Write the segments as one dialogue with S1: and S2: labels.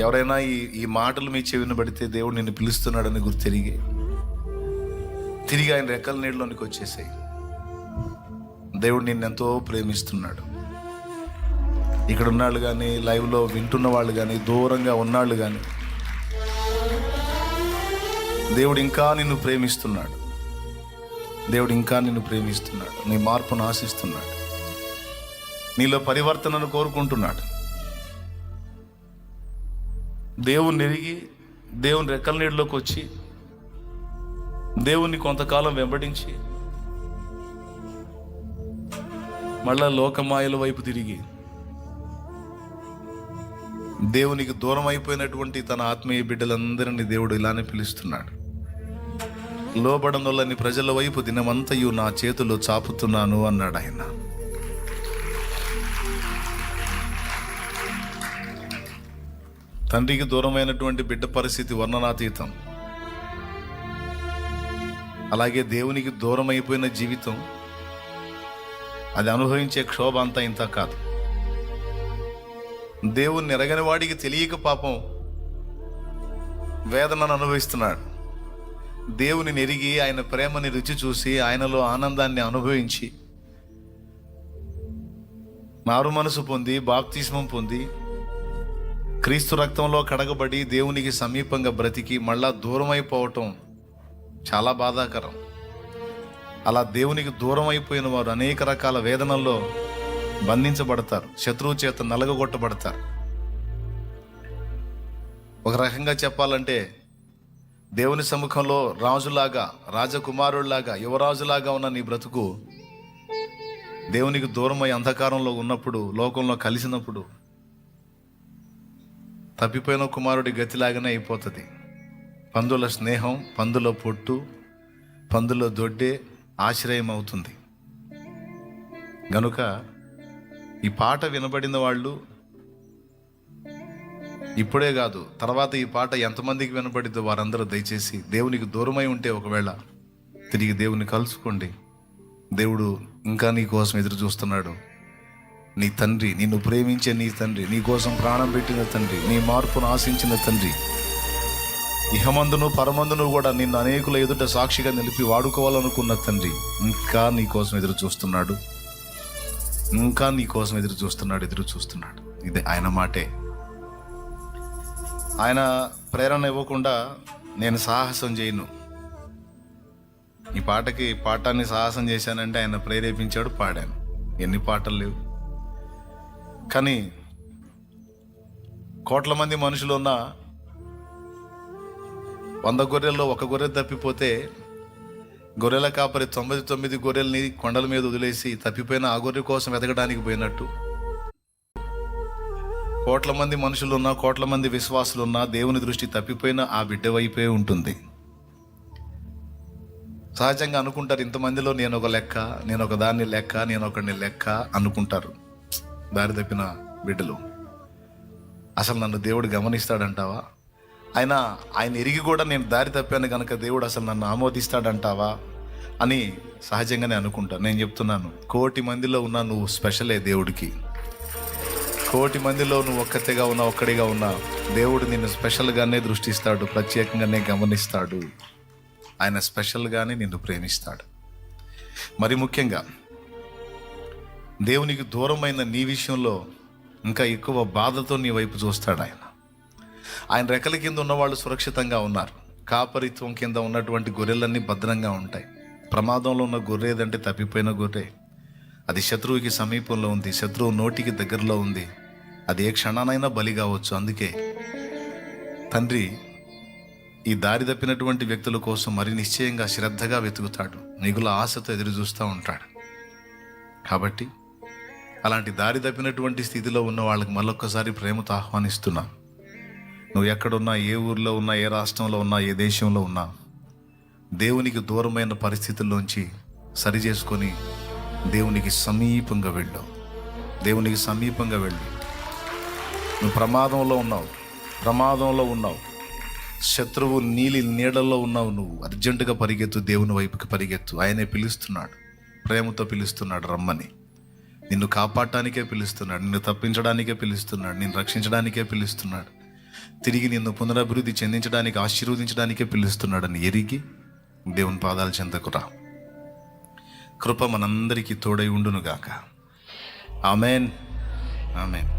S1: ఎవరైనా ఈ ఈ మాటలు మీ చెవిని పడితే దేవుడు నిన్ను పిలుస్తున్నాడని గుర్తు తిరిగి తిరిగి ఆయన రెక్కల నీళ్ళలోనికి వచ్చేసాయి. దేవుడు నిన్నెంతో ప్రేమిస్తున్నాడు. ఇక్కడ ఉన్నాళ్ళు కానీ లైవ్లో వింటున్న వాళ్ళు కానీ దూరంగా ఉన్నాళ్ళు కానీ దేవుడు ఇంకా నిన్ను ప్రేమిస్తున్నాడు. దేవుడు ఇంకా నిన్ను ప్రేమిస్తున్నాడు. నీ మార్పును ఆశిస్తున్నాడు. నీలో పరివర్తనను కోరుకుంటున్నాడు. దేవుని ఎరిగి దేవుని రెక్కల నీళ్ళలోకి వచ్చి దేవుణ్ణి కొంతకాలం వెంబడించి మళ్ళా లోకమాయల వైపు తిరిగి దేవునికి దూరం అయిపోయినటువంటి తన ఆత్మీయ బిడ్డలందరినీ దేవుడు ఇలానే పిలుస్తున్నాడు. లోబడం ప్రజల వైపు దినమంతయు నా చేతులు చాపుతున్నాను అన్నాడు ఆయన. తండ్రికి దూరమైనటువంటి బిడ్డ పరిస్థితి వర్ణనాతీతం. అలాగే దేవునికి దూరం అయిపోయిన జీవితం అది అనుభవించే క్షోభ అంతా ఇంత కాదు. దేవుణ్ణి ఎరగని వాడికి తెలియక పాపం వేదనను అనుభవిస్తున్నాడు. దేవుని నెరిగి ఆయన ప్రేమని రుచి చూసి ఆయనలో ఆనందాన్ని అనుభవించి మారు మనసు పొంది బాప్తిస్మం పొంది క్రీస్తు రక్తంలో కడగబడి దేవునికి సమీపంగా బ్రతికి మళ్ళా దూరం అయిపోవటం చాలా బాధాకరం. అలా దేవునికి దూరం అయిపోయిన వారు అనేక రకాల వేదనల్లో బంధించబడతారు శత్రువు చేత నలగగొట్టబడతారు. ఒక రకంగా చెప్పాలంటే దేవుని సముఖంలో రాజులాగా రాజకుమారుల్లాగా యువరాజులాగా ఉన్న నీ బ్రతుకు దేవునికి దూరమై అంధకారంలో ఉన్నప్పుడు లోకంలో కలిసినప్పుడు తప్పిపోయిన కుమారుడి గతిలాగానే అయిపోతుంది. పందుల స్నేహం పందుల పొట్టు పందుల దొడ్డే ఆశ్రయం అవుతుంది గనుక ఈ పాట వినబడిన వాళ్ళు ఇప్పుడే కాదు తర్వాత ఈ పాట ఎంతమందికి వినబడిద్దో వారందరూ దయచేసి దేవునికి దూరమై ఉంటే ఒకవేళ తిరిగి దేవుని కలుసుకోండి. దేవుడు ఇంకా నీ కోసం ఎదురు చూస్తున్నాడు. నీ తండ్రి నిన్ను ప్రేమించే నీ తండ్రి నీ కోసం ప్రాణం పెట్టిన తండ్రి నీ మార్పును ఆశించిన తండ్రి. ఇహమందును పరమందును కూడా నిన్ను అనేకుల ఎదుట సాక్షిగా నిలిపి వాడుకోవాలనుకున్న తండ్రి ఇంకా నీ కోసం ఎదురు చూస్తున్నాడు. ఇంకా నీ కోసం ఎదురు చూస్తున్నాడు ఎదురు చూస్తున్నాడు. ఇదే ఆయన మాటే. ఆయన ప్రేరణ ఇవ్వకుండా నేను సాహసం చేయను. ఈ పాటకి పాఠాన్ని సాహసం చేశానంటే ఆయన ప్రేరేపించాడు పాడాను. ఎన్ని పాటలు లేవు. కానీ కోట్ల మంది మనుషులు ఉన్న వంద గొర్రెల్లో ఒక గొర్రె తప్పిపోతే గొర్రెల కాపరి తొంభై తొమ్మిది గొర్రెల్ని కొండల మీద వదిలేసి తప్పిపోయిన ఆ గొర్రె కోసం వెతకడానికి పోయినట్టు. కోట్ల మంది మనుషులున్నా కోట్ల మంది విశ్వాసులున్నా దేవుని దృష్టి తప్పిపోయిన ఆ బిడ్డ వైపే ఉంటుంది. సహజంగా అనుకుంటారు ఇంతమందిలో నేను ఒక లెక్క నేను ఒక దాన్ని లెక్క నేను ఒకడిని లెక్క అనుకుంటారు. దారి తప్పిన బిడ్డలు. అసలు నన్ను దేవుడు గమనిస్తాడంటావా? ఆయన ఆయన ఎరిగి కూడా నేను దారి తప్పాను కనుక దేవుడు అసలు నన్ను ఆమోదిస్తాడంటావా? అని సహజంగానే అనుకుంటాను నేను చెప్తున్నాను కోటి మందిలో ఉన్న నువ్వు స్పెషలే దేవుడికి. కోటి మందిలో నువ్వు ఒక్కతేగా ఉన్నా ఒక్కడిగా ఉన్నా దేవుడు నిన్ను స్పెషల్గానే దృష్టిస్తాడు ప్రత్యేకంగానే గమనిస్తాడు. ఆయన స్పెషల్గానే నిన్ను ప్రేమిస్తాడు. మరి ముఖ్యంగా దేవునికి దూరమైన నీ విషయంలో ఇంకా ఎక్కువ బాధతో నీ వైపు చూస్తాడు ఆయన. ఆయన రెక్కల కింద ఉన్నవాళ్ళు సురక్షితంగా ఉన్నారు. కాపరిత్వం కింద ఉన్నటువంటి గొర్రెలన్నీ భద్రంగా ఉంటాయి. ప్రమాదంలో ఉన్న గొర్రె ఏదంటే తప్పిపోయిన గొర్రె. అది శత్రువుకి సమీపంలో ఉంది. శత్రువు నోటికి దగ్గరలో ఉంది. అది ఏ క్షణానైనా బలి కావచ్చు. అందుకే తండ్రి ఈ దారి తప్పినటువంటి వ్యక్తుల కోసం మరి నిశ్చయంగా శ్రద్ధగా వెతుకుతాడు. మిగుల ఆశతో ఎదురు చూస్తూ ఉంటాడు. కాబట్టి అలాంటి దారి తప్పినటువంటి స్థితిలో ఉన్న వాళ్ళకి మళ్ళొక్కసారి ప్రేమతో ఆహ్వానిస్తున్నా. నువ్వు ఎక్కడున్నా ఏ ఊర్లో ఉన్నా ఏ రాష్ట్రంలో ఉన్నా ఏ దేశంలో ఉన్నా దేవునికి దూరమైన పరిస్థితుల్లోంచి సరి చేసుకొని దేవునికి సమీపంగా వెళ్ళు. దేవునికి సమీపంగా వెళ్ళు. నువ్వు ప్రమాదంలో ఉన్నావు. ప్రమాదంలో ఉన్నావు. శత్రువు నీలి నీడల్లో ఉన్నావు నువ్వు. అర్జెంటుగా పరిగెత్తు దేవుని వైపుకి పరిగెత్తు. ఆయనే పిలుస్తున్నాడు. ప్రేమతో పిలుస్తున్నాడు రమ్మని. నిన్ను కాపాడటానికే పిలుస్తున్నాడు నిన్ను తప్పించడానికే పిలుస్తున్నాడు నిన్ను రక్షించడానికే పిలుస్తున్నాడు. తిరిగి నిన్ను పునరభివృద్ధి చెందించడానికి ఆశీర్వదించడానికే పిలుస్తున్నాడని ఎరిగి దేవుని పాదాల చెంతకురా కృప మనందరికీ తోడై ఉండునుగాక. ఆమెన్. ఆమెన్.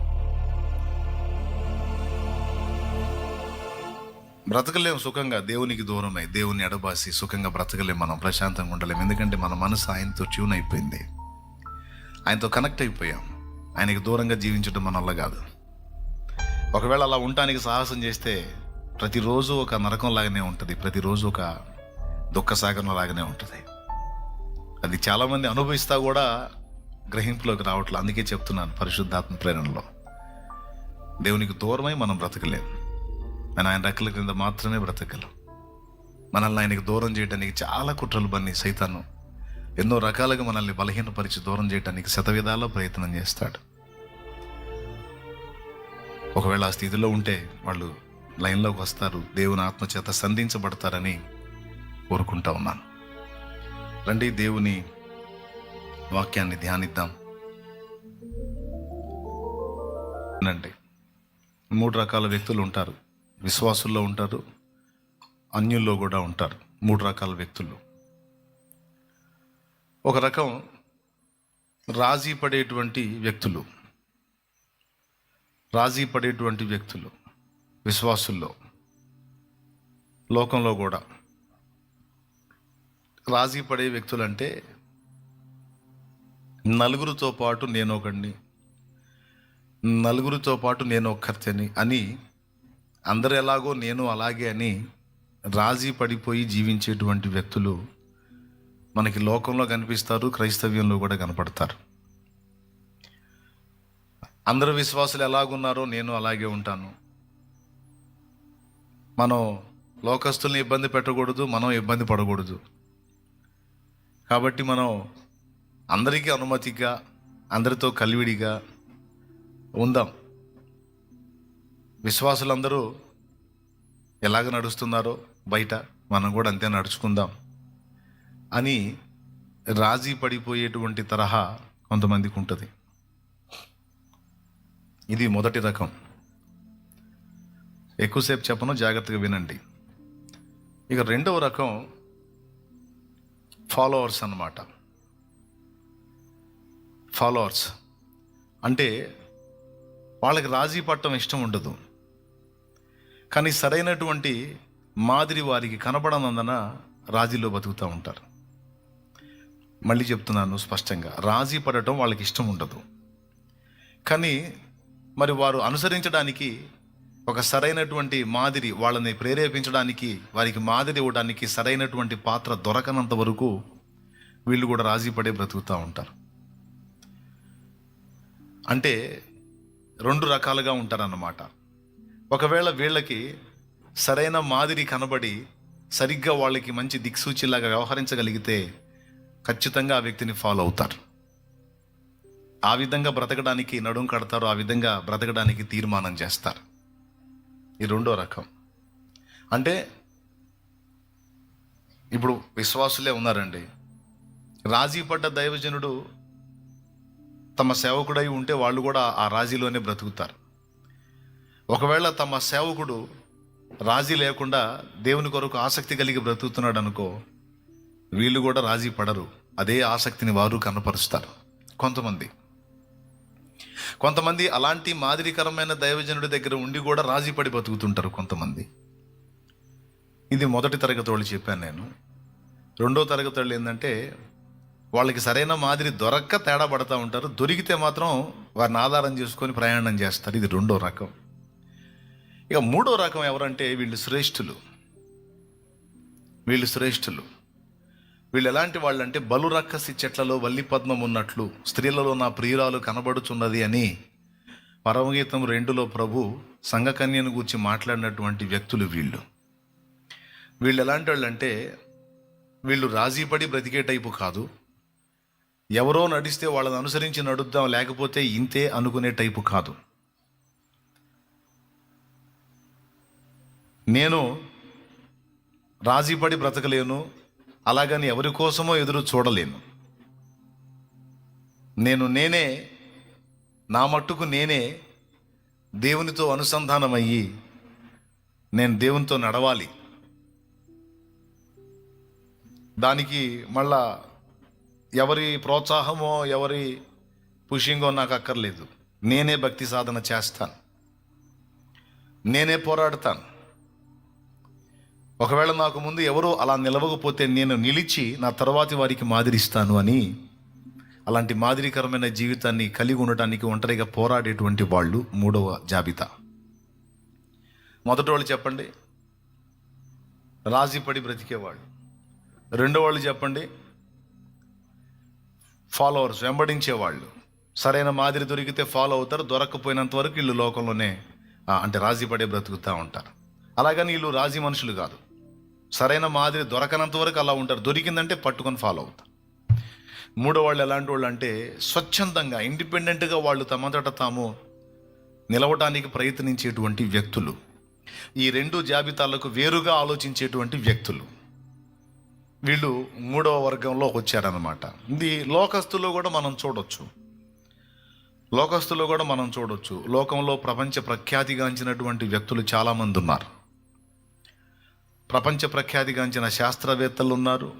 S1: బ్రతకలేం సుఖంగా దేవునికి దూరమై దేవుని ఎడబాసి సుఖంగా బ్రతకలేం మనం ప్రశాంతంగా ఉండలేం. ఎందుకంటే మన మనసు ఆయనతో ట్యూన్ అయిపోయింది. ఆయనతో కనెక్ట్ అయిపోయాం. ఆయనకి దూరంగా జీవించడం మన వల్ల కాదు. ఒకవేళ అలా ఉండటానికి సాహసం చేస్తే ప్రతిరోజు ఒక నరకం లాగానే ఉంటుంది. ప్రతిరోజు ఒక దుఃఖ లాగానే ఉంటుంది. అది చాలామంది అనుభవిస్తా కూడా గ్రహింపులోకి రావట్లేదు అందుకే చెప్తున్నాను పరిశుద్ధాత్మ ప్రేరణలో. దేవునికి దూరమై మనం బ్రతకలేము మన ఆయన రెక్కల క్రింద మాత్రమే బ్రతకలేం మనల్ని ఆయనకి దూరం చేయడానికి చాలా కుట్రలు బన్ని సైతాను ఎన్నో రకాలుగా మనల్ని బలహీనపరిచి దూరం చేయడానికి శతవిధాల ప్రయత్నం చేస్తాడు. ఒకవేళ ఆ స్థితిలో ఉంటే వాళ్ళు లైన్లోకి వస్తారు దేవుని ఆత్మచేత సంధించబడతారని కోరుకుంటా ఉన్నాను. రండి దేవుని వాక్యాన్ని ధ్యానిద్దాం. అండి మూడు రకాల వ్యక్తులు ఉంటారు. విశ్వాసుల్లో ఉంటారు అన్యుల్లో కూడా ఉంటారు. మూడు రకాల వ్యక్తులు. ఒక రకం రాజీ పడేటువంటి వ్యక్తులు. రాజీ పడేటువంటి వ్యక్తులు విశ్వాసుల్లో లోకంలో కూడా. రాజీ పడే వ్యక్తులు అంటే నలుగురితో పాటు నేను ఒకడిని నలుగురితో పాటు నేను ఒక్కరితని అని అందరు ఎలాగో నేను అలాగే అని రాజీ పడిపోయి జీవించేటువంటి వ్యక్తులు మనకి లోకంలో కనిపిస్తారు క్రైస్తవ్యంలో కూడా కనపడతారు. అందరు విశ్వాసులు ఎలాగున్నారో నేను అలాగే ఉంటాను. మనం లోకస్తుల్ని ఇబ్బంది పెట్టకూడదు మనం ఇబ్బంది పడకూడదు. కాబట్టి మనం అందరికీ అనుమతిగా అందరితో కలివిడిగా ఉందాం. విశ్వాసులందరూ ఎలాగ నడుస్తున్నారో బయట మనం కూడా అంతే నడుచుకుందాం. అని రాజీ పడిపోయేటువంటి తరహా కొంతమందికి ఉంటుంది ఇది మొదటి రకం. ఎక్కువసేపు చెప్పను జాగ్రత్తగా వినండి. ఇక రెండవ రకం ఫాలోవర్స్ అన్నమాట. ఫాలోవర్స్. అంటే వాళ్ళకి రాజీ పట్టడం ఇష్టం ఉండదు. కానీ సరైనటువంటి మాదిరి వారికి కనపడనందున రాజీలో బతుకుతూ ఉంటారు. మళ్ళీ చెప్తున్నాను స్పష్టంగా. రాజీ పడటం వాళ్ళకి ఇష్టం ఉండదు. కానీ మరి వారు అనుసరించడానికి ఒక సరైనటువంటి మాదిరి వాళ్ళని ప్రేరేపించడానికి వారికి మాదిరి ఇవ్వడానికి సరైనటువంటి పాత్ర దొరకనంత వరకు వీళ్ళు కూడా రాజీ పడే బ్రతుకుతూ ఉంటారు. అంటే రెండు రకాలుగా ఉంటారన్నమాట. ఒకవేళ వీళ్ళకి సరైన మాదిరి కనబడి సరిగ్గా వాళ్ళకి మంచి దిక్సూచిలాగా వ్యవహరించగలిగితే ఖచ్చితంగా ఆ వ్యక్తిని ఫాలో అవుతారు. ఆ విధంగా బ్రతకడానికి నడుం కడతారు ఆ విధంగా బ్రతకడానికి తీర్మానం చేస్తారు. ఈ రెండో రకం. అంటే ఇప్పుడు విశ్వాసులే ఉన్నారండి. రాజీ పడ్డ దైవజనుడు తమ సేవకుడై ఉంటే వాళ్ళు కూడా ఆ రాజీలోనే బ్రతుకుతారు. ఒకవేళ తమ సేవకుడు రాజీ లేకుండా దేవుని కొరకు ఆసక్తి కలిగి బ్రతుకుతున్నాడు అనుకో వీళ్ళు కూడా రాజీ పడరు. అదే ఆసక్తిని వారు కనపరుస్తారు. కొంతమంది. కొంతమంది అలాంటి మాదిరికరమైన దైవజనుడి దగ్గర ఉండి కూడా రాజీ పడి బతుకుతుంటారు కొంతమంది. ఇది మొదటి తరగతి వాళ్ళు చెప్పాను నేను. రెండో తరగతి వాళ్ళు ఏంటంటే వాళ్ళకి సరైన మాదిరి దొరక్క తేడా పడతా ఉంటారు. దొరికితే మాత్రం వారిని ఆధారం చేసుకొని ప్రయాణం చేస్తారు. ఇది రెండో రకం. ఇక మూడో రకం ఎవరంటే వీళ్ళు శ్రేష్ఠులు. వీళ్ళు శ్రేష్ఠులు. వీళ్ళు ఎలాంటి వాళ్ళు అంటే చెట్లలో వల్లి పద్మం ఉన్నట్లు స్త్రీలలో నా ప్రియురాలు కనబడుచున్నది అని పరమగీతం రెండులో ప్రభు సంఘకన్యను గూర్చి మాట్లాడినటువంటి వ్యక్తులు వీళ్ళు. వీళ్ళు ఎలాంటి వాళ్ళు అంటే వీళ్ళు రాజీపడి బ్రతికే టైపు కాదు. ఎవరో నడిస్తే వాళ్ళని అనుసరించి నడుద్దాం లేకపోతే ఇంతే అనుకునే టైపు కాదు. నేను రాజీపడి బ్రతకలేను అలాగని ఎవరి కోసమో ఎదురు చూడలేను. నేను నేనే నా మట్టుకు నేనే దేవునితో అనుసంధానమయ్యి నేను దేవునితో నడవాలి. దానికి మళ్ళా ఎవరి ప్రోత్సాహమో ఎవరి పుషింగో నాకు అక్కర్లేదు. నేనే భక్తి సాధన చేస్తాను. నేనే పోరాడతాను. ఒకవేళ నాకు ముందు ఎవరో అలా నిలవకపోతే నేను నిలిచి నా తర్వాతి వారికి మాదిరిస్తాను అని అలాంటి మాదిరికరమైన జీవితాన్ని కలిగి ఉండటానికి ఒంటరిగా పోరాడేటువంటి వాళ్ళు మూడవ జాబితా. మొదటి వాళ్ళు చెప్పండి రాజీపడి బ్రతికేవాళ్ళు. రెండో వాళ్ళు చెప్పండి ఫాలోవర్స్ వెంబడించేవాళ్ళు. సరైన మాదిరి దొరికితే ఫాలో అవుతారు దొరక్కపోయినంత వరకు వీళ్ళు లోకంలోనే అంటే రాజీ పడే బ్రతుకుతూ ఉంటారు. అలాగని వీళ్ళు రాజీ మనుషులు కాదు. సరైన మాదిరి దొరకనంత వరకు అలా ఉంటారు. దొరికిందంటే పట్టుకొని ఫాలో అవుతారు మూడో వాళ్ళు ఎలాంటి వాళ్ళు అంటే స్వచ్ఛందంగా ఇండిపెండెంట్గా వాళ్ళు తమంతట తాము నిలవటానికి ప్రయత్నించేటువంటి వ్యక్తులు. ఈ రెండు జాబితాలకు వేరుగా ఆలోచించేటువంటి వ్యక్తులు. వీళ్ళు మూడవ వర్గంలో వచ్చారనమాట ఇది లోకస్తులో కూడా మనం చూడొచ్చు. లోకస్తులో కూడా మనం చూడొచ్చు. లోకంలో ప్రపంచ ప్రఖ్యాతిగాంచినటువంటి వ్యక్తులు చాలామంది ఉన్నారు. ప్రపంచ ప్రఖ్యాతిగాంచిన శాస్త్రవేత్తలు ఉన్నారు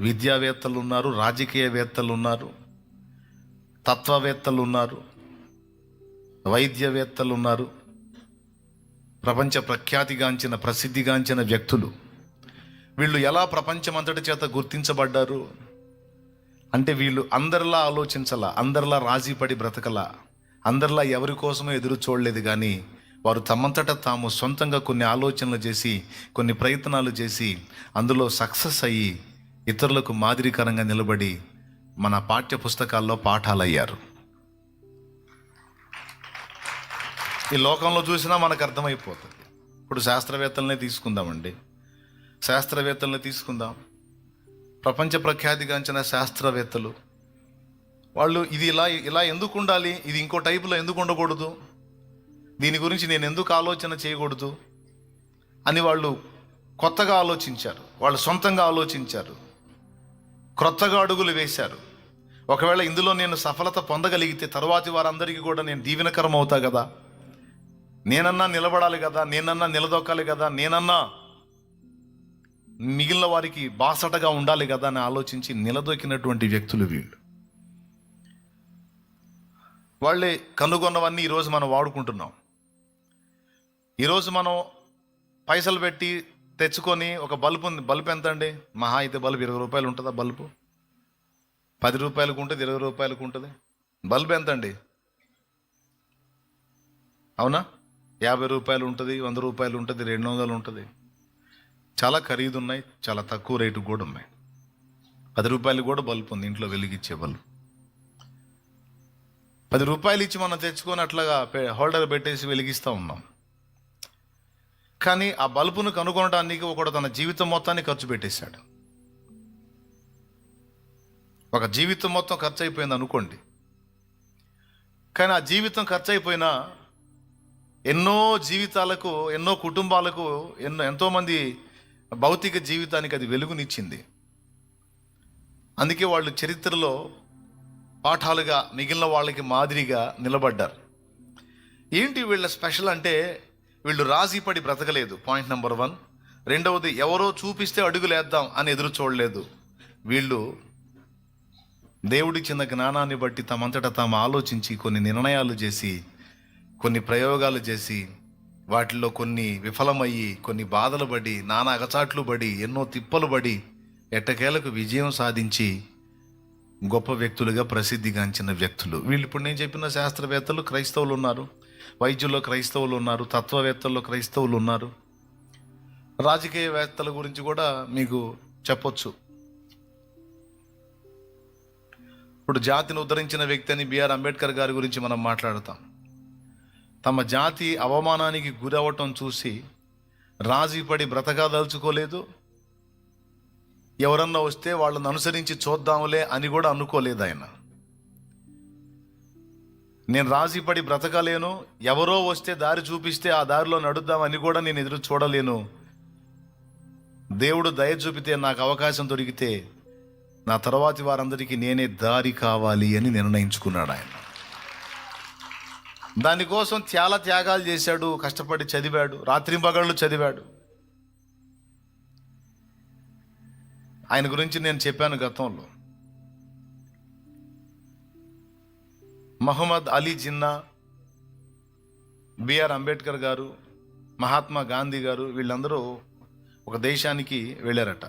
S1: విద్యావేత్తలు ఉన్నారు రాజకీయవేత్తలు ఉన్నారు తత్వవేత్తలు ఉన్నారు వైద్యవేత్తలు ఉన్నారు ప్రపంచ ప్రఖ్యాతిగాంచిన ప్రసిద్ధిగాంచిన వ్యక్తులు. వీళ్ళు ఎలా ప్రపంచమంతటి చేత గుర్తించబడ్డారు? అంటే వీళ్ళు అందరిలా ఆలోచించలా అందరిలా రాజీపడి బ్రతకలా అందరిలా ఎవరి కోసమో ఎదురు చూడలేదు కానీ వారు తమంతట తాము సొంతంగా కొన్ని ఆలోచనలు చేసి కొన్ని ప్రయత్నాలు చేసి అందులో సక్సెస్ అయ్యి ఇతరులకు మాదిరికరంగా నిలబడి మన పాఠ్య పుస్తకాల్లో పాఠాలయ్యారు. ఈ లోకంలో చూసినా మనకు అర్థమైపోతుంది. ఇప్పుడు శాస్త్రవేత్తలనే తీసుకుందామండి. శాస్త్రవేత్తల్ని తీసుకుందాం. ప్రపంచ ప్రఖ్యాతిగాంచిన శాస్త్రవేత్తలు. వాళ్ళు ఇది ఇలా ఇలా ఎందుకు ఉండాలి? ఇది ఇంకో టైపులో ఎందుకు ఉండకూడదు? దీని గురించి నేను ఎందుకు ఆలోచన చేయకూడదు? అని వాళ్ళు కొత్తగా ఆలోచించారు. వాళ్ళు సొంతంగా ఆలోచించారు. క్రొత్తగా అడుగులు వేశారు. ఒకవేళ ఇందులో నేను సఫలత పొందగలిగితే తరువాతి వారందరికీ కూడా నేను దీవెనకరం అవుతా కదా? నేనన్నా నిలబడాలి కదా? నేనన్నా నిలదొక్కాలి కదా? నేనన్నా మిగిలిన వారికి బాసటగా ఉండాలి కదా? అని ఆలోచించి నిలదొక్కినటువంటి వ్యక్తులు వీళ్ళు. వాళ్ళే కనుగొన్నవన్నీ ఈరోజు మనం వాడుకుంటున్నాం. ఈరోజు మనం పైసలు పెట్టి తెచ్చుకొని ఒక బల్బు ఉంది. బల్బు ఎంత అండి మహా అయితే బల్బు ఇరవై రూపాయలు ఉంటుందా బల్బు? పది రూపాయలకు ఉంటుంది ఇరవై రూపాయలకు ఉంటుంది. బల్బు ఎంత అండి అవునా? యాభై రూపాయలు ఉంటుంది వంద రూపాయలు ఉంటుంది రెండు వందలు ఉంటుంది. చాలా ఖరీదు ఉన్నాయి చాలా తక్కువ రేటు కూడా ఉన్నాయి. పది రూపాయలు కూడా బల్బు ఉంది ఇంట్లో వెలిగిచ్చే బల్బు. పది రూపాయలు ఇచ్చి మనం తెచ్చుకొని అట్లాగా పె- హోల్డర్ పెట్టేసి వెలిగిస్తూ ఉన్నాం. కానీ ఆ బల్బును కనుగొనడానికి ఒకడు తన జీవితం మొత్తాన్ని ఖర్చు పెట్టేశాడు. ఒక జీవితం మొత్తం ఖర్చు అయిపోయింది అనుకోండి. కానీ ఆ జీవితం ఖర్చు అయిపోయినా ఎన్నో జీవితాలకు ఎన్నో కుటుంబాలకు ఎన్నో ఎంతోమంది భౌతిక జీవితానికి అది వెలుగునిచ్చింది. అందుకే వాళ్ళు చరిత్రలో పాఠాలుగా మిగిలిన వాళ్ళకి మాదిరిగా నిలబడ్డారు. ఏంటి వీళ్ళ స్పెషల్ అంటే వీళ్ళు రాజీపడి బ్రతకలేదు. పాయింట్ నెంబర్ వన్ రెండవది ఎవరో చూపిస్తే అడుగులేద్దాం అని ఎదురు చూడలేదు. వీళ్ళు దేవుడిచ్చిన జ్ఞానాన్ని బట్టి తమంతట తాము ఆలోచించి కొన్ని నిర్ణయాలు చేసి కొన్ని ప్రయోగాలు చేసి వాటిల్లో కొన్ని విఫలమయ్యి కొన్ని బాధలు పడి నానా అగచాట్లు పడి ఎన్నో తిప్పలు పడి ఎట్టకేలకు విజయం సాధించి గొప్ప వ్యక్తులుగా ప్రసిద్ధిగాంచిన వ్యక్తులు. వీళ్ళు ఇప్పుడు నేను చెప్పిన శాస్త్రవేత్తలు క్రైస్తవులు ఉన్నారు. వైద్యుల్లో క్రైస్తవులు ఉన్నారు తత్వవేత్తల్లో క్రైస్తవులు ఉన్నారు. రాజకీయవేత్తల గురించి కూడా మీకు చెప్పొచ్చు. ఇప్పుడు జాతిని ఉద్ధరించిన వ్యక్తి అని బిఆర్ అంబేద్కర్ గారి గురించి మనం మాట్లాడతాం. తమ జాతి అవమానానికి గురవటం చూసి రాజీపడి బ్రతకదలుచుకోలేదు ఎవరన్నా వస్తే వాళ్ళని అనుసరించి చూద్దాంలే అని కూడా అనుకోలేదు ఆయన. నేను రాజీపడి బ్రతకలేను. ఎవరో వస్తే దారి చూపిస్తే ఆ దారిలో నడుద్దామని కూడా నేను ఎదురు చూడలేను. దేవుడు దయ చూపితే నాకు అవకాశం దొరికితే నా తర్వాతి వారందరికీ నేనే దారి కావాలి అని నిర్ణయించుకున్నాడు ఆయన. దానికోసం చాలా త్యాగాలు చేశాడు కష్టపడి చదివాడు రాత్రింపగళ్ళు చదివాడు. ఆయన గురించి నేను చెప్పాను గతంలో. మహమ్మద్ అలీ జిన్నా బిఆర్ అంబేద్కర్ గారు మహాత్మా గాంధీ గారు వీళ్ళందరూ ఒక దేశానికి వెళ్ళారట.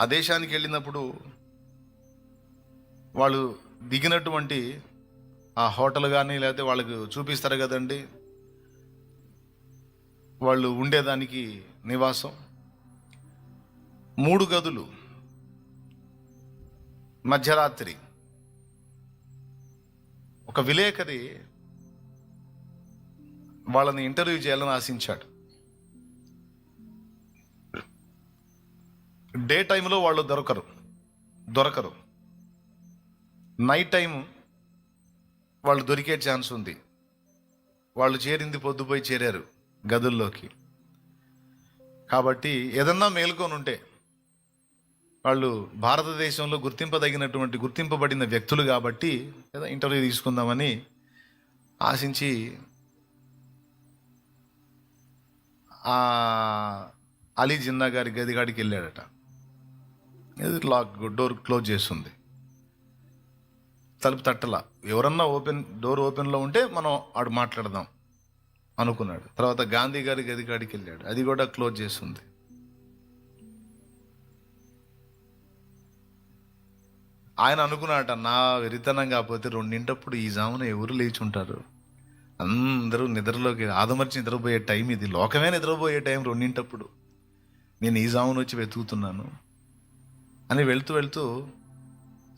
S1: ఆ దేశానికి వెళ్ళినప్పుడు వాళ్ళు దిగినటువంటి ఆ హోటల్ కానీ లేకపోతే వాళ్ళకు చూపిస్తారు కదండి. వాళ్ళు ఉండేదానికి నివాసం. మూడు గదులు మధ్యరాత్రి ఒక విలేకరి వాళ్ళని ఇంటర్వ్యూ చేయాలని ఆశించాడు. డే టైంలో వాళ్ళు దొరకరు. దొరకరు. నైట్ టైం వాళ్ళు దొరికే ఛాన్స్ ఉంది. వాళ్ళు చేరింది పొద్దుపోయి చేరారు గదుల్లోకి. కాబట్టి ఏదన్నా మేల్కొని ఉంటే వాళ్ళు భారతదేశంలో గుర్తింపదగినటువంటి గుర్తింపబడిన వ్యక్తులు కాబట్టి లేదా ఇంటర్వ్యూ తీసుకుందామని ఆశించి అలీ జిన్నా గారి గదిగాడికి వెళ్ళాడట. లాక్ డోర్ క్లోజ్ చేస్తుంది. తలుపు తట్టల. ఎవరన్నా ఓపెన్ డోర్ ఓపెన్లో ఉంటే మనం ఆడు మాట్లాడదాం అనుకున్నాడు. తర్వాత గాంధీ గారి గదిగాడికి వెళ్ళాడు. అది కూడా క్లోజ్ చేస్తుంది. ఆయన అనుకున్నాడట నా వెరితనం కాకపోతే రెండింటప్పుడు ఈ జామున ఎవరు లేచి ఉంటారు అందరూ నిద్రలోకి ఆదమర్చి నిద్రపోయే టైం ఇది. లోకమే నిద్రపోయే టైం రెండింటప్పుడు. నేను ఈ జామున వచ్చి వెతుకుతున్నాను. అని వెళ్తూ వెళ్తూ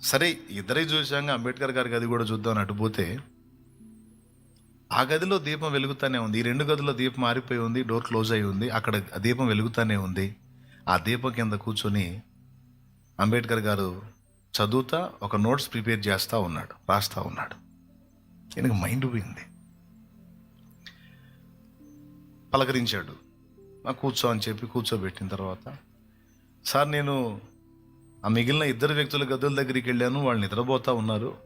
S1: సరే ఇద్దరే చూశాక అంబేద్కర్ గారి గది కూడా చూద్దాం అని అటుపోతే ఆ గదిలో దీపం వెలుగుతూనే ఉంది. ఈ రెండు గదుల్లో దీపం మారిపోయి ఉంది డోర్ క్లోజ్ అయి ఉంది. అక్కడ దీపం వెలుగుతూనే ఉంది. ఆ దీపం కింద కూర్చొని అంబేద్కర్ గారు చదువుతా ఒక నోట్స్ ప్రిపేర్ చేస్తూ ఉన్నాడు రాస్తూ ఉన్నాడు. ఈయనకు మైండ్ పోయింది. పలకరించాడు. నాకు కూర్చో అని చెప్పి కూర్చోబెట్టిన తర్వాత సార్ నేను ఆ మిగిలిన ఇద్దరు వ్యక్తుల గదుల దగ్గరికి వెళ్ళాను వాళ్ళు నిద్రపోతూ ఉన్నారు.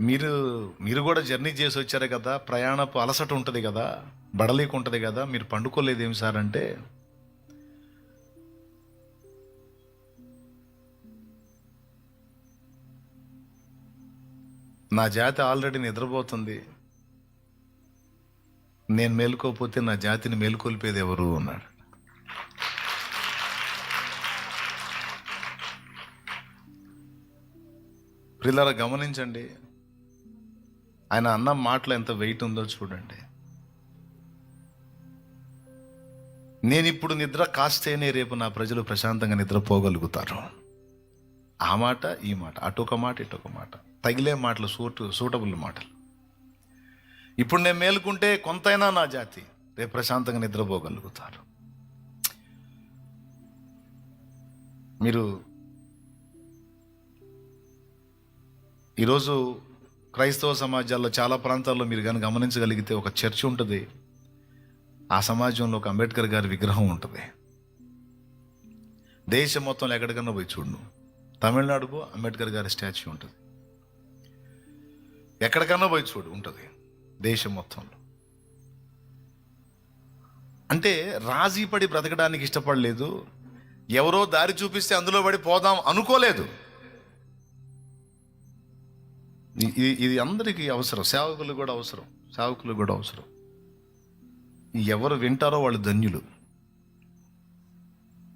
S1: మీరు మీరు కూడా జర్నీ చేసి వచ్చారు కదా ప్రయాణపు అలసట ఉంటుంది కదా బడలేక ఉంటుంది కదా మీరు పండుకోలేదేమి సార్? అంటే నా జాతి ఆల్రెడీ నిద్రపోతుంది. నేను మేలుకోకపోతే నా జాతిని మేలుకొల్పేది ఎవరు అన్నాడు. పిల్లల గమనించండి. ఆయన అన్న మాటలు ఎంత వెయిట్ ఉందో చూడండి. నేను ఇప్పుడు నిద్ర కాస్తేనే రేపు నా ప్రజలు ప్రశాంతంగా నిద్రపోగలుగుతారు. ఆ మాట ఈ మాట అటు ఒక మాట ఇటు ఒక మాట. తగిలే మాటలు సూట్ సూటబుల్ మాటలు. ఇప్పుడు నేను మేలుకుంటే కొంతైనా నా జాతి రేపు ప్రశాంతంగా నిద్రపోగలుగుతారు. మీరు ఈరోజు క్రైస్తవ సమాజాల్లో చాలా ప్రాంతాల్లో మీరు కానీ గమనించగలిగితే ఒక చర్చ్ ఉంటుంది. ఆ సమాజంలో ఒక అంబేద్కర్ గారి విగ్రహం ఉంటుంది. దేశం మొత్తంలో ఎక్కడికన్నా పోయి చూడు తమిళనాడుకు అంబేద్కర్ గారి స్టాచ్యూ ఉంటుంది. ఎక్కడికన్నా పోయి చూడు ఉంటుంది. దేశం మొత్తంలో. అంటే రాజీ పడి బ్రతకడానికి ఇష్టపడలేదు. ఎవరో దారి చూపిస్తే అందులో పడి పోదాం అనుకోలేదు. ఇది ఇది అందరికీ అవసరం. సేవకులు కూడా అవసరం. సేవకులు కూడా అవసరం. ఎవరు వింటారో వాళ్ళు ధన్యులు.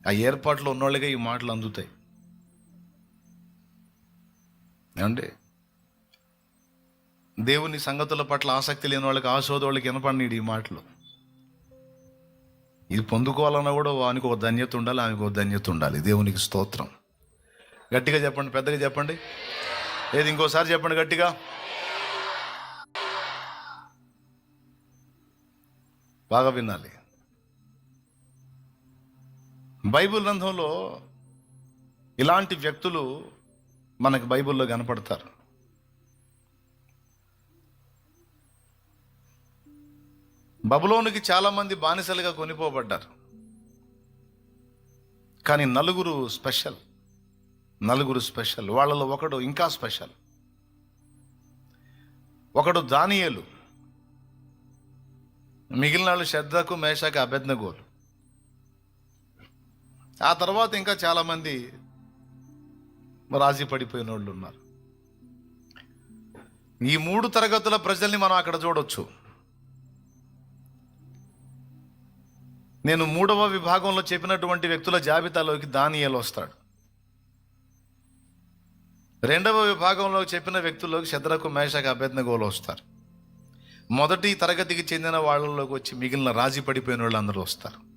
S1: ఆ ఏర్పాట్లో ఉన్నోళ్ళకే ఈ మాటలు అందుతాయి. ఏమంటే దేవుని సంగతుల పట్ల ఆసక్తి లేని వాళ్ళకి ఆశోద వాళ్ళకి వినపడినాడు ఈ మాటలు. ఇది పొందుకోవాలన్నా కూడా వానికి ఒక ధన్యత ఉండాలి ఆమెకు ఒక ధన్యత ఉండాలి. దేవునికి స్తోత్రం. గట్టిగా చెప్పండి పెద్దగా చెప్పండి. లేదు ఇంకోసారి చెప్పండి గట్టిగా? బాగా వినాలి. బైబిల్ గ్రంథంలో ఇలాంటి వ్యక్తులు మనకు బైబిల్లో కనపడతారు. బబులోనికి చాలామంది బానిసలుగా కొనిపోబడ్డారు. కానీ నలుగురు స్పెషల్. నలుగురు స్పెషల్. వాళ్ళలో ఒకడు ఇంకా స్పెషల్. ఒకడు దానియేలు. మిగిలిన వాళ్ళు శ్రద్ధకు మేషకు అభెజ్ఞగోలు ఆ తర్వాత ఇంకా చాలామంది రాజీ పడిపోయిన వాళ్ళు ఉన్నారు. ఈ మూడు తరగతుల ప్రజల్ని మనం అక్కడ చూడొచ్చు. నేను మూడవ విభాగంలో చెప్పినటువంటి వ్యక్తుల జాబితాలోకి దానియలు వస్తాడు. రెండవ విభాగంలో చెప్పిన వ్యక్తుల్లోకి శద్రకు మేషకు అభ్యర్థనగోలు వస్తారు. మొదటి తరగతికి చెందిన వాళ్ళలోకి వచ్చి మిగిలిన రాజీ పడిపోయిన వాళ్ళు అందరూ వస్తారు.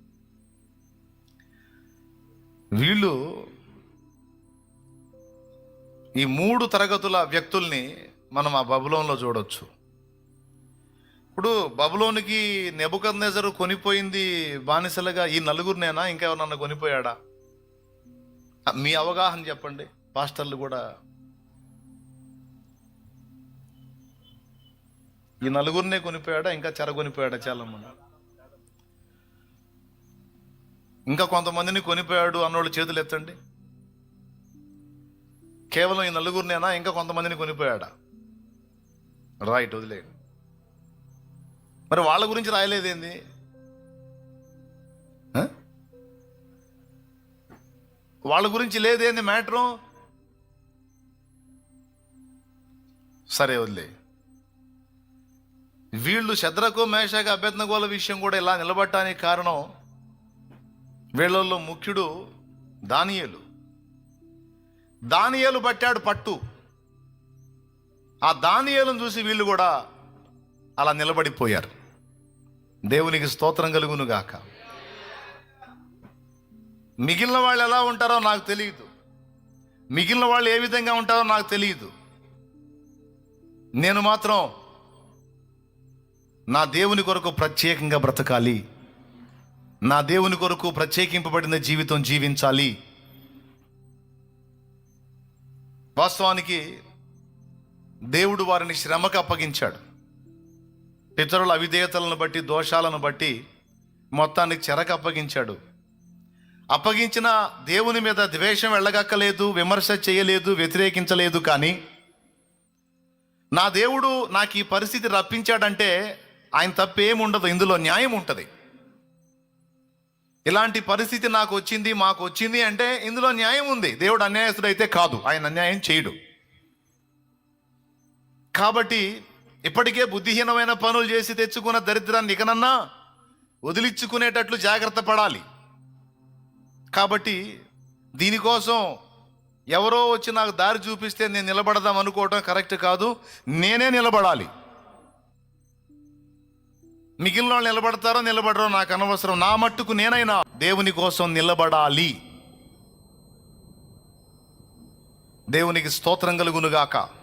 S1: వీళ్ళు ఈ మూడు తరగతుల వ్యక్తుల్ని మనం ఆ బబులంలో చూడొచ్చు. ఇప్పుడు బబులోనికి నెబుకద్నెజరు కొనిపోయింది బానిసలుగా ఈ నలుగురినేనా? ఇంకెవరన్నా కొనిపోయాడా? మీ అవగాహన చెప్పండి. పాస్టర్లు కూడా. ఈ నలుగురినే కొనిపోయాడా? ఇంకా చెర కొనిపోయాడా చాలా మంది ఇంకా కొంతమందిని కొనిపోయాడు అన్నోళ్ళు చేతులు ఎత్తండి. కేవలం ఈ నలుగురినేనా? ఇంకా కొంతమందిని కొనిపోయాడా? రైట్ వదిలేయండి. మరి వాళ్ళ గురించి రాయలేదేంది? వాళ్ళ గురించి లేదేంది మ్యాటరు? సరే వదిలే. వీళ్ళు శద్రకు మేషకు అభ్యర్థనగోల విషయం కూడా ఇలా నిలబడటానికి కారణం వీళ్ళల్లో ముఖ్యుడు దానియలు. దానియలు పట్టాడు పట్టు. ఆ దానియలను చూసి వీళ్ళు కూడా అలా నిలబడిపోయారు. దేవునికి స్తోత్రం కలుగును గాక మిగిలిన వాళ్ళు ఎలా ఉంటారో నాకు తెలియదు. మిగిలిన వాళ్ళు ఏ విధంగా ఉంటారో నాకు తెలియదు. నేను మాత్రం నా దేవుని కొరకు ప్రత్యేకంగా బ్రతకాలి. నా దేవుని కొరకు ప్రత్యేకింపబడిన జీవితం జీవించాలి. వాస్తవానికి దేవుడు వారిని శ్రమకు అప్పగించాడు. ఇతరుల అవిధేయతలను బట్టి దోషాలను బట్టి మొత్తానికి చెరకు అప్పగించాడు. అప్పగించిన దేవుని మీద ద్వేషం వెళ్ళగక్కలేదు విమర్శ చేయలేదు వ్యతిరేకించలేదు కానీ నా దేవుడు నాకు ఈ పరిస్థితి రప్పించాడంటే ఆయన తప్పేముండదు ఇందులో న్యాయం ఉంటుంది. ఇలాంటి పరిస్థితి నాకు వచ్చింది మాకు వచ్చింది అంటే ఇందులో న్యాయం ఉంది. దేవుడు అన్యాయస్తుడు అయితే కాదు ఆయన అన్యాయం చేయడు. కాబట్టి ఇప్పటికే బుద్ధిహీనమైన పనులు చేసి తెచ్చుకున్న దరిద్రాన్ని ఇకనన్నా వదిలించుకునేటట్లు జాగ్రత్త పడాలి. కాబట్టి దీనికోసం ఎవరో వచ్చి నాకు దారి చూపిస్తే నేను నిలబడదాం అనుకోవటం కరెక్ట్ కాదు. నేనే నిలబడాలి. మిగిలిన వాళ్ళు నిలబడతారో నిలబడరో నాకు అనవసరం. నా మట్టుకు నేనైనా దేవుని కోసం నిలబడాలి. దేవునికి స్తోత్రం కలుగునుగాక.